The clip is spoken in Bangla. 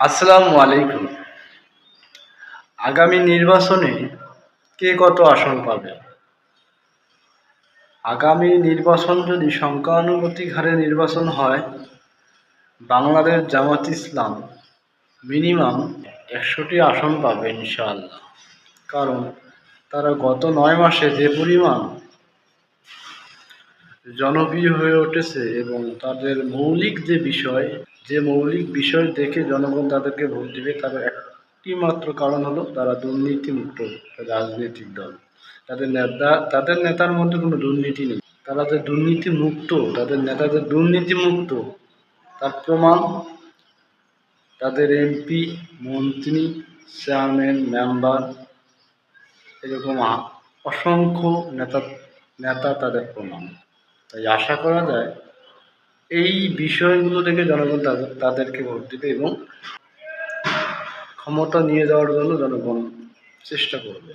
আসসালামু আলাইকুম। আগামী নির্বাচনে কে কত আসন পাবে? আগামী নির্বাচন যদি সংখ্যানুপাতিক হারে নির্বাচন হয়, বাংলাদেশ জামাত ইসলাম মিনিমাম একশোটি আসন পাবে ইনশাআল্লাহ। কারণ তারা গত নয় মাসে যে পরিমাণ জনপ্রিয় হয়ে উঠেছে এবং তাদের মৌলিক যে বিষয়, যে মৌলিক বিষয় দেখে জনগণ তাদেরকে ভোট দিবে, তার একটি মাত্র কারণ হলো তারা দুর্নীতিমুক্ত রাজনৈতিক দল। তাদের নেতা, তাদের নেতার মধ্যে কোনো দুর্নীতি নেই। তারা যে দুর্নীতি মুক্ত তাদের নেতাদের দুর্নীতি মুক্ত তার প্রমাণ তাদের এমপি, মন্ত্রী, চেয়ারম্যান, মেম্বার, এরকম অসংখ্য নেতা নেতা তাদের প্রমাণ। তাই আশা করা যায় এই বিষয়গুলো থেকে জনগণ তাদের, তাদেরকে ভোট দেবে এবং ক্ষমতা নিয়ে যাওয়ার জন্য জনগণ চেষ্টা করবে।